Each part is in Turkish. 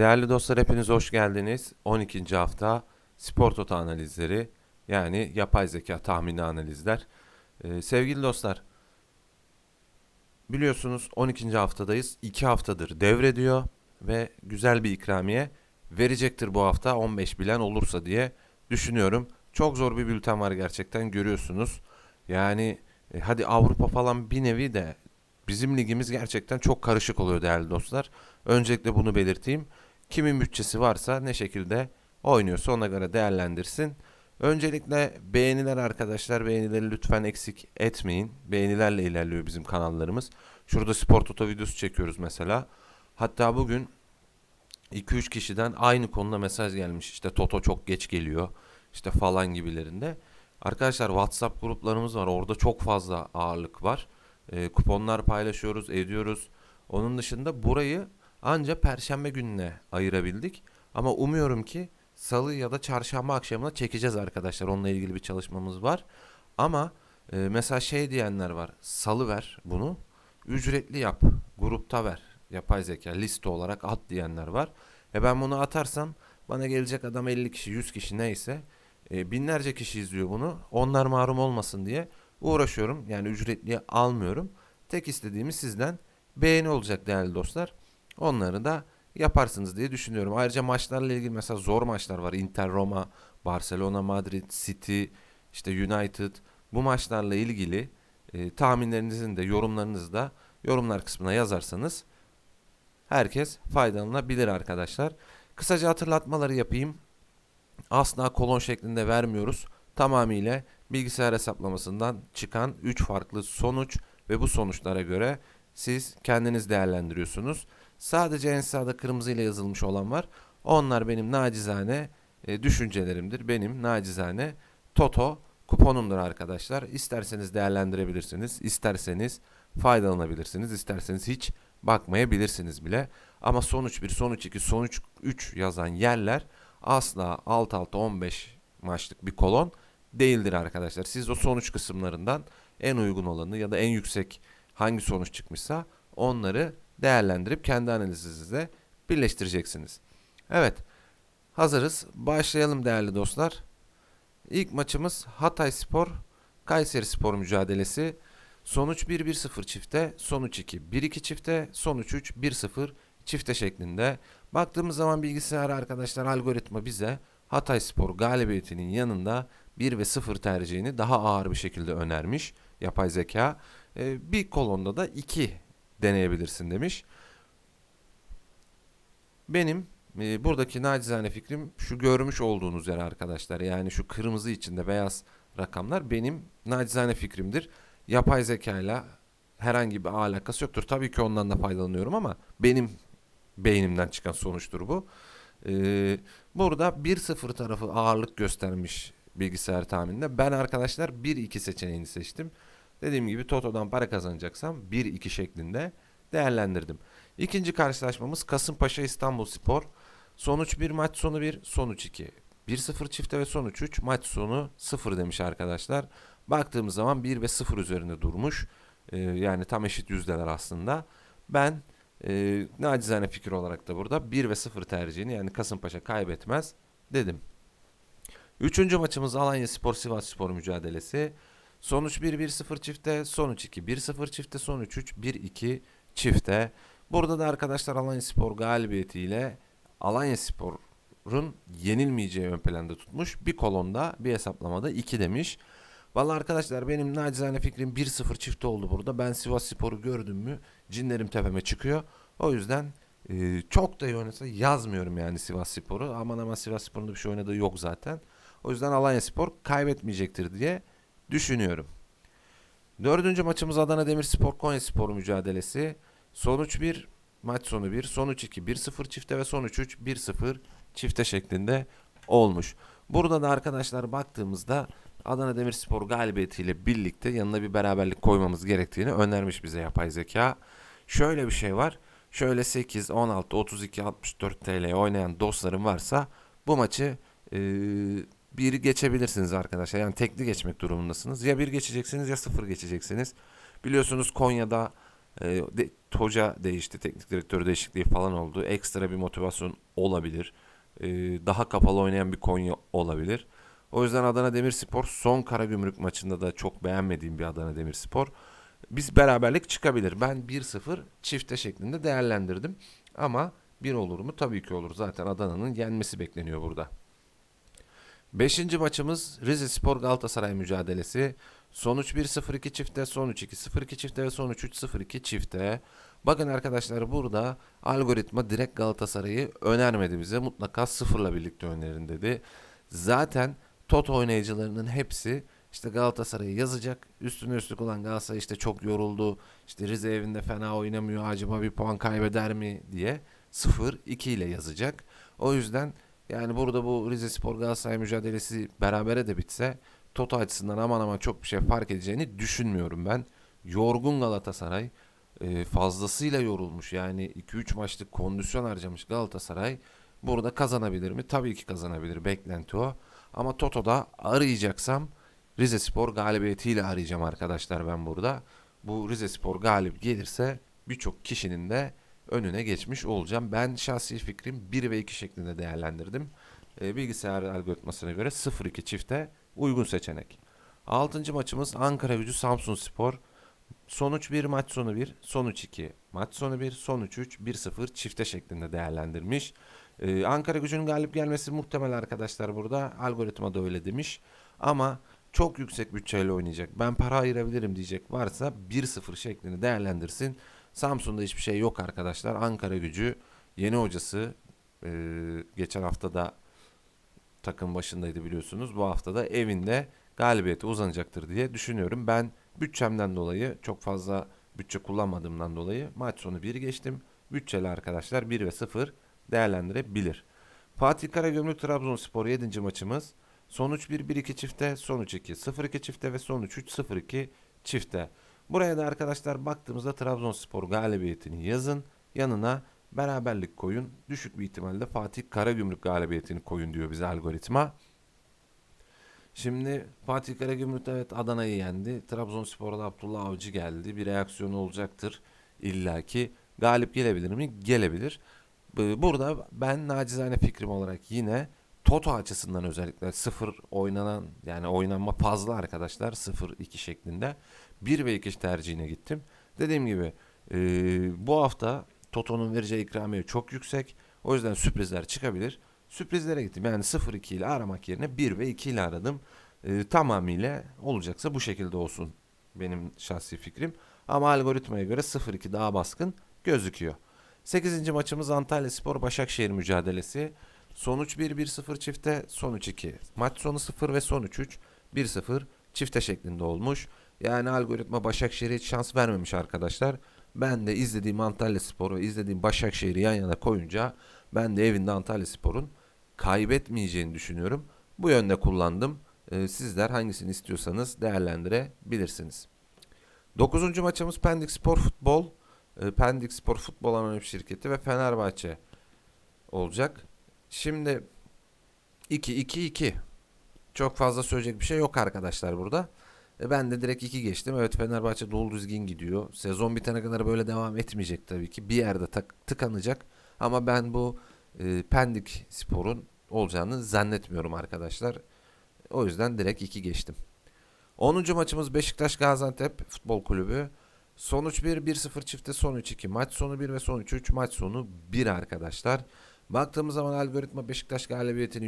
Değerli dostlar hepiniz hoş geldiniz. 12. hafta spor toto analizleri yani yapay zeka tahmini analizler. Ee, sevgili dostlar biliyorsunuz 12. haftadayız. 2 haftadır devrediyor ve güzel bir ikramiye verecektir bu hafta 15 bilen olursa diye düşünüyorum. Çok zor bir bülten var gerçekten görüyorsunuz. Yani e, hadi Avrupa falan bir nevi de bizim ligimiz gerçekten çok karışık oluyor değerli dostlar. Öncelikle bunu belirteyim. Kimin bütçesi varsa ne şekilde oynuyorsa ona göre değerlendirsin. Öncelikle beğeniler arkadaşlar. Beğenileri lütfen eksik etmeyin. Beğenilerle ilerliyor bizim kanallarımız. Şurada spor toto videosu çekiyoruz mesela. Hatta bugün 2-3 kişiden aynı konuda mesaj gelmiş. İşte Toto çok geç geliyor. İşte falan gibilerinde. Arkadaşlar WhatsApp gruplarımız var. Orada çok fazla ağırlık var. Ee, kuponlar paylaşıyoruz, ediyoruz. Onun dışında burayı anca perşembe gününe ayırabildik. Ama umuyorum ki salı ya da çarşamba akşamına çekeceğiz arkadaşlar. Onunla ilgili bir çalışmamız var. Ama e, mesela şey diyenler var. Salı ver bunu. Ücretli yap. Grupta ver. Yapay zeka liste olarak at diyenler var. E ben bunu atarsam bana gelecek adam 50 kişi 100 kişi neyse e, binlerce kişi izliyor bunu. Onlar mahrum olmasın diye uğraşıyorum. Yani ücretliye almıyorum. Tek istediğimiz sizden beğeni olacak değerli dostlar. Onları da yaparsınız diye düşünüyorum. Ayrıca maçlarla ilgili mesela zor maçlar var. Inter Roma, Barcelona, Madrid, City, işte United. Bu maçlarla ilgili e, tahminlerinizin de yorumlarınızı da yorumlar kısmına yazarsanız herkes faydalanabilir arkadaşlar. Kısaca hatırlatmaları yapayım. Asla kolon şeklinde vermiyoruz. Tamamıyla bilgisayar hesaplamasından çıkan 3 farklı sonuç ve bu sonuçlara göre siz kendiniz değerlendiriyorsunuz. Sadece en sağda kırmızı ile yazılmış olan var. Onlar benim nacizane e, düşüncelerimdir. Benim nacizane Toto kuponumdur arkadaşlar. İsterseniz değerlendirebilirsiniz. isterseniz faydalanabilirsiniz. isterseniz hiç bakmayabilirsiniz bile. Ama sonuç 1, sonuç 2, sonuç 3 yazan yerler asla alt alta 15 maçlık bir kolon değildir arkadaşlar. Siz o sonuç kısımlarından en uygun olanı ya da en yüksek hangi sonuç çıkmışsa onları değerlendirip kendi analizinizle birleştireceksiniz. Evet. Hazırız. Başlayalım değerli dostlar. İlk maçımız Hatay Spor Kayseri Spor mücadelesi. Sonuç 1-1-0 çifte, sonuç 2 1-2 çifte, sonuç 3 1-0 çifte şeklinde. Baktığımız zaman bilgisayar arkadaşlar algoritma bize Hatay Spor galibiyetinin yanında 1 ve 0 tercihini daha ağır bir şekilde önermiş yapay zeka. Ee, bir kolonda da 2 deneyebilirsin demiş. Benim e, buradaki nacizane fikrim şu görmüş olduğunuz yer arkadaşlar. Yani şu kırmızı içinde beyaz rakamlar benim nacizane fikrimdir. Yapay zekayla herhangi bir alakası yoktur. Tabii ki ondan da faydalanıyorum ama benim beynimden çıkan sonuçtur bu. Ee, burada 1-0 tarafı ağırlık göstermiş bilgisayar tahmininde. Ben arkadaşlar 1-2 seçeneğini seçtim. Dediğim gibi Toto'dan para kazanacaksam 1-2 şeklinde değerlendirdim. İkinci karşılaşmamız Kasımpaşa İstanbul Spor. Sonuç 1 maç sonu 1 sonuç 2. 1-0 çifte ve sonuç 3 maç sonu 0 demiş arkadaşlar. Baktığımız zaman 1 ve 0 üzerinde durmuş. Ee, yani tam eşit yüzdeler aslında. Ben e, nacizane fikir olarak da burada 1 ve 0 tercihini yani Kasımpaşa kaybetmez dedim. Üçüncü maçımız Alanya Spor Sivas Spor mücadelesi. Sonuç 1-1-0 çifte, sonuç 2-1-0 çifte, sonuç 3-1-2 çifte. Burada da arkadaşlar Alanya Spor galibiyetiyle Alanya Spor'un yenilmeyeceği ön planda tutmuş. Bir kolonda bir hesaplamada 2 demiş. Vallahi arkadaşlar benim nacizane fikrim 1-0 çifte oldu burada. Ben Sivas Spor'u gördüm mü cinlerim tepeme çıkıyor. O yüzden e, çok da iyi oynasa yazmıyorum yani Sivas Spor'u. Aman aman Sivas Spor'un da bir şey oynadığı yok zaten. O yüzden Alanya Spor kaybetmeyecektir diye düşünüyorum. Dördüncü maçımız Adana Demirspor Konya Spor mücadelesi. Sonuç 1, maç sonu 1, sonuç 2, 1-0 çifte ve sonuç 3, 1-0 çifte şeklinde olmuş. Burada da arkadaşlar baktığımızda Adana Demirspor galibiyetiyle birlikte yanına bir beraberlik koymamız gerektiğini önermiş bize yapay zeka. Şöyle bir şey var. Şöyle 8, 16, 32, 64 TL oynayan dostlarım varsa bu maçı e, bir geçebilirsiniz arkadaşlar. Yani tekli geçmek durumundasınız. Ya bir geçeceksiniz ya sıfır geçeceksiniz. Biliyorsunuz Konya'da E, de, hoca değişti, teknik direktör değişikliği falan oldu. Ekstra bir motivasyon olabilir. E, daha kapalı oynayan bir Konya olabilir. O yüzden Adana Demirspor son Karagümrük maçında da çok beğenmediğim bir Adana Demirspor. Biz beraberlik çıkabilir. Ben 1-0 çifte şeklinde değerlendirdim. Ama bir olur mu? Tabii ki olur. Zaten Adana'nın yenmesi bekleniyor burada. Beşinci maçımız Rize Spor Galatasaray mücadelesi. Sonuç 1-0-2 çifte, sonuç 2-0-2 çifte ve sonuç 3-0-2 çifte. Bakın arkadaşlar burada algoritma direkt Galatasaray'ı önermedi bize. Mutlaka sıfırla birlikte önerin dedi. Zaten Toto oynayıcılarının hepsi işte Galatasaray'ı yazacak. Üstüne üstlük olan Galatasaray işte çok yoruldu. İşte Rize evinde fena oynamıyor. Acaba bir puan kaybeder mi diye 0-2 ile yazacak. O yüzden yani burada bu Rize Spor Galatasaray mücadelesi berabere de bitse Toto açısından aman aman çok bir şey fark edeceğini düşünmüyorum ben. Yorgun Galatasaray e, fazlasıyla yorulmuş. Yani 2-3 maçlık kondisyon harcamış Galatasaray. Burada kazanabilir mi? Tabii ki kazanabilir. Beklenti o. Ama Toto'da arayacaksam Rize Spor galibiyetiyle arayacağım arkadaşlar ben burada. Bu Rize Spor galip gelirse birçok kişinin de önüne geçmiş olacağım. Ben şahsi fikrim 1 ve 2 şeklinde değerlendirdim. E, bilgisayar algoritmasına göre 0-2 çifte uygun seçenek. 6. maçımız Ankara Gücü Samsun Spor. Sonuç 1 maç sonu 1, sonuç 2 maç sonu 1, sonuç 3 1-0 çifte şeklinde değerlendirmiş. Ee, Ankara gücünün galip gelmesi muhtemel arkadaşlar burada. Algoritma da öyle demiş. Ama çok yüksek bütçeyle oynayacak. Ben para ayırabilirim diyecek varsa 1-0 şeklini değerlendirsin. Samsun'da hiçbir şey yok arkadaşlar. Ankara gücü yeni hocası e, geçen hafta da takım başındaydı biliyorsunuz. Bu hafta da evinde galibiyete uzanacaktır diye düşünüyorum. Ben bütçemden dolayı çok fazla bütçe kullanmadığımdan dolayı maç sonu 1 geçtim. Bütçeli arkadaşlar 1 ve 0 değerlendirebilir. Fatih Karagümrük Trabzonspor 7. maçımız. Sonuç 1-1-2 çifte, sonuç 2 0-2 çifte ve sonuç 3-0-2 çifte. Buraya da arkadaşlar baktığımızda Trabzonspor galibiyetini yazın. Yanına beraberlik koyun. Düşük bir ihtimalle Fatih Karagümrük galibiyetini koyun diyor bize algoritma. Şimdi Fatih Karagümrük evet Adana'yı yendi. Trabzonspor'a da Abdullah Avcı geldi. Bir reaksiyonu olacaktır illaki. Galip gelebilir mi? Gelebilir. Burada ben nacizane fikrim olarak yine Toto açısından özellikle sıfır oynanan yani oynanma fazla arkadaşlar 0-2 şeklinde 1 ve 2 tercihine gittim. Dediğim gibi e, bu hafta Toto'nun vereceği ikramiye çok yüksek. O yüzden sürprizler çıkabilir. Sürprizlere gittim. Yani 0-2 ile aramak yerine 1 ve 2 ile aradım. E, tamamıyla olacaksa bu şekilde olsun benim şahsi fikrim. Ama algoritmaya göre 0-2 daha baskın gözüküyor. 8. maçımız Antalya Spor Başakşehir mücadelesi. Sonuç 1-1-0 çifte, sonuç 2. Maç sonu 0 ve sonuç 3. 1-0 çifte şeklinde olmuş. Yani algoritma Başakşehir'e hiç şans vermemiş arkadaşlar. Ben de izlediğim Antalya Spor ve izlediğim Başakşehir'i yan yana koyunca ben de evinde Antalya Spor'un kaybetmeyeceğini düşünüyorum. Bu yönde kullandım. Ee, sizler hangisini istiyorsanız değerlendirebilirsiniz. 9. maçımız Pendik Spor Futbol. Ee, Pendik Spor Futbol Anonim Şirketi ve Fenerbahçe olacak. Şimdi 2-2-2. Çok fazla söyleyecek bir şey yok arkadaşlar burada. E ben de direkt 2 geçtim. Evet Fenerbahçe dolu düzgün gidiyor. Sezon bitene kadar böyle devam etmeyecek tabii ki. Bir yerde tak, tıkanacak. Ama ben bu e, Pendik Spor'un olacağını zannetmiyorum arkadaşlar. O yüzden direkt 2 geçtim. 10. maçımız Beşiktaş Gaziantep Futbol Kulübü. Sonuç 1, 1-0 çifte sonuç 2. Maç sonu 1 ve sonuç 3. Maç sonu 1 arkadaşlar. Baktığımız zaman algoritma Beşiktaş galibiyetini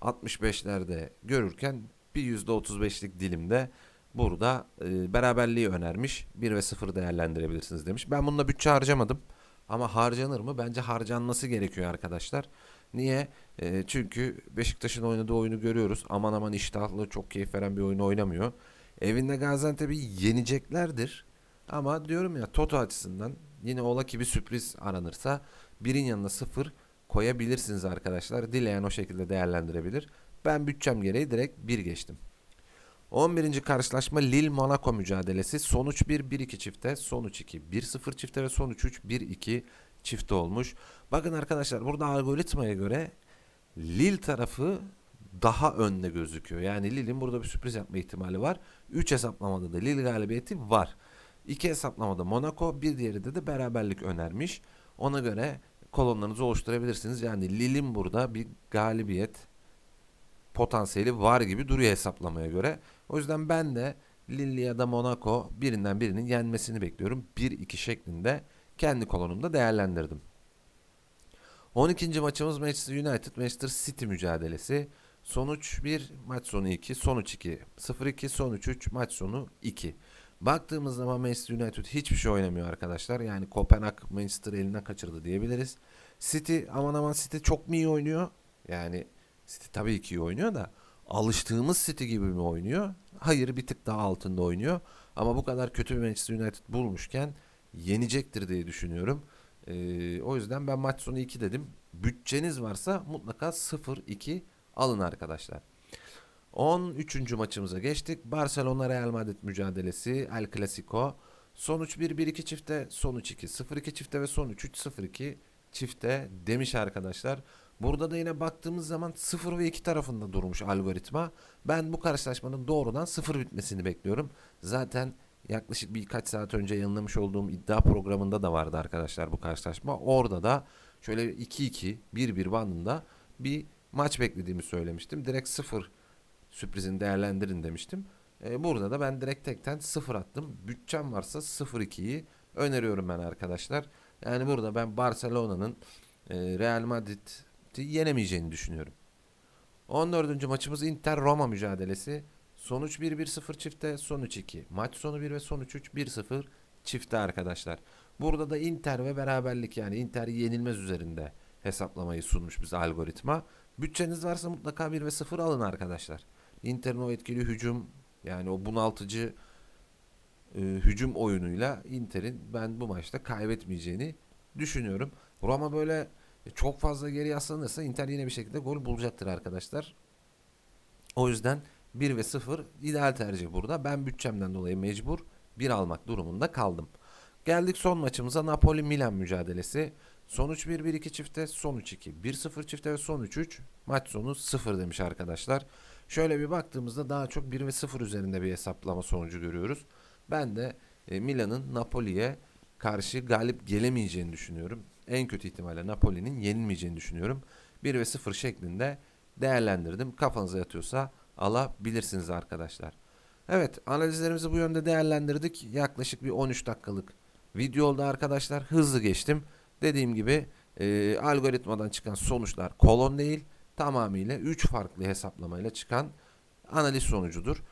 %65'lerde görürken bir %35'lik dilimde burada e, beraberliği önermiş. 1 ve 0 değerlendirebilirsiniz demiş. Ben bununla bütçe harcamadım. Ama harcanır mı? Bence harcanması gerekiyor arkadaşlar. Niye? E, çünkü Beşiktaş'ın oynadığı oyunu görüyoruz. Aman aman iştahlı, çok keyif veren bir oyun oynamıyor. Evinde Gaziantep'i yeneceklerdir. Ama diyorum ya Toto açısından yine ola ki bir sürpriz aranırsa birin yanına sıfır koyabilirsiniz arkadaşlar. Dileyen o şekilde değerlendirebilir. Ben bütçem gereği direkt 1 geçtim. 11. karşılaşma Lille Monaco mücadelesi. Sonuç 1-1-2 çifte, sonuç 2 1-0 çifte ve sonuç 3 1-2 çifte olmuş. Bakın arkadaşlar burada algoritmaya göre Lille tarafı daha önde gözüküyor. Yani Lille'in burada bir sürpriz yapma ihtimali var. 3 hesaplamada da Lille galibiyeti var. İki hesaplamada Monaco, bir diğeri de, de beraberlik önermiş. Ona göre kolonlarınızı oluşturabilirsiniz. Yani Lille'in burada bir galibiyet potansiyeli var gibi duruyor hesaplamaya göre. O yüzden ben de Lille ya da Monaco birinden birinin yenmesini bekliyorum. 1-2 şeklinde kendi kolonumda değerlendirdim. 12. maçımız Manchester United Manchester City mücadelesi. Sonuç 1, maç sonu 2, sonuç 2. 0-2, sonuç 3, maç sonu 2. Baktığımız zaman Manchester United hiçbir şey oynamıyor arkadaşlar. Yani Kopenhag Manchester elinden kaçırdı diyebiliriz. City aman aman City çok mu iyi oynuyor? Yani City tabii ki iyi oynuyor da alıştığımız City gibi mi oynuyor? Hayır bir tık daha altında oynuyor. Ama bu kadar kötü bir Manchester United bulmuşken yenecektir diye düşünüyorum. Ee, o yüzden ben maç sonu 2 dedim. Bütçeniz varsa mutlaka 0-2 alın arkadaşlar. 13. maçımıza geçtik. Barcelona Real Madrid mücadelesi El Clasico. Sonuç 1-1-2 çifte, sonuç 2 0-2 çifte ve sonuç 3-0-2 çifte demiş arkadaşlar. Burada da yine baktığımız zaman 0 ve 2 tarafında durmuş algoritma. Ben bu karşılaşmanın doğrudan 0 bitmesini bekliyorum. Zaten yaklaşık birkaç saat önce yayınlamış olduğum iddia programında da vardı arkadaşlar bu karşılaşma. Orada da şöyle 2-2, 1-1 bandında bir maç beklediğimi söylemiştim. Direkt 0 sürprizini değerlendirin demiştim. E, burada da ben direkt tekten 0 attım. Bütçem varsa 0-2'yi öneriyorum ben arkadaşlar. Yani burada ben Barcelona'nın e, Real Yenemeyeceğini düşünüyorum. 14. maçımız Inter Roma mücadelesi. Sonuç 1-1-0 çifte, sonuç 2. Maç sonu 1 ve sonuç 3 1-0 çifte arkadaşlar. Burada da Inter ve beraberlik yani Inter yenilmez üzerinde hesaplamayı sunmuş bize algoritma. Bütçeniz varsa mutlaka 1 ve 0 alın arkadaşlar. Inter'in o etkili hücum yani o bunaltıcı e, hücum oyunuyla Inter'in ben bu maçta kaybetmeyeceğini düşünüyorum. Roma böyle çok fazla geri yaslanırsa Inter yine bir şekilde gol bulacaktır arkadaşlar. O yüzden 1 ve 0 ideal tercih burada. Ben bütçemden dolayı mecbur 1 almak durumunda kaldım. Geldik son maçımıza Napoli Milan mücadelesi. Sonuç 1-1-2 çifte, sonuç 2. 1-0 çifte ve sonuç 3. Maç sonu 0 demiş arkadaşlar. Şöyle bir baktığımızda daha çok 1 ve 0 üzerinde bir hesaplama sonucu görüyoruz. Ben de e, Milan'ın Napoli'ye karşı galip gelemeyeceğini düşünüyorum. En kötü ihtimalle Napoli'nin yenilmeyeceğini düşünüyorum. 1 ve 0 şeklinde değerlendirdim. Kafanıza yatıyorsa alabilirsiniz arkadaşlar. Evet analizlerimizi bu yönde değerlendirdik. Yaklaşık bir 13 dakikalık video oldu arkadaşlar. Hızlı geçtim. Dediğim gibi e, algoritmadan çıkan sonuçlar kolon değil tamamıyla 3 farklı hesaplamayla çıkan analiz sonucudur.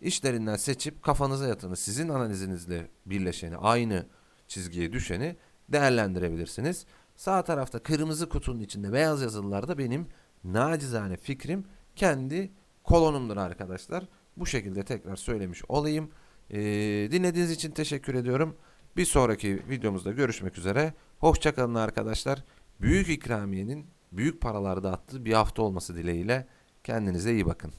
İşlerinden seçip kafanıza yatanı sizin analizinizle birleşeni aynı çizgiye düşeni değerlendirebilirsiniz. Sağ tarafta kırmızı kutunun içinde beyaz yazılılarda benim nacizane fikrim kendi kolonumdur arkadaşlar. Bu şekilde tekrar söylemiş olayım. Ee, dinlediğiniz için teşekkür ediyorum. Bir sonraki videomuzda görüşmek üzere. Hoşçakalın arkadaşlar. Büyük ikramiyenin büyük paralar dağıttığı bir hafta olması dileğiyle kendinize iyi bakın.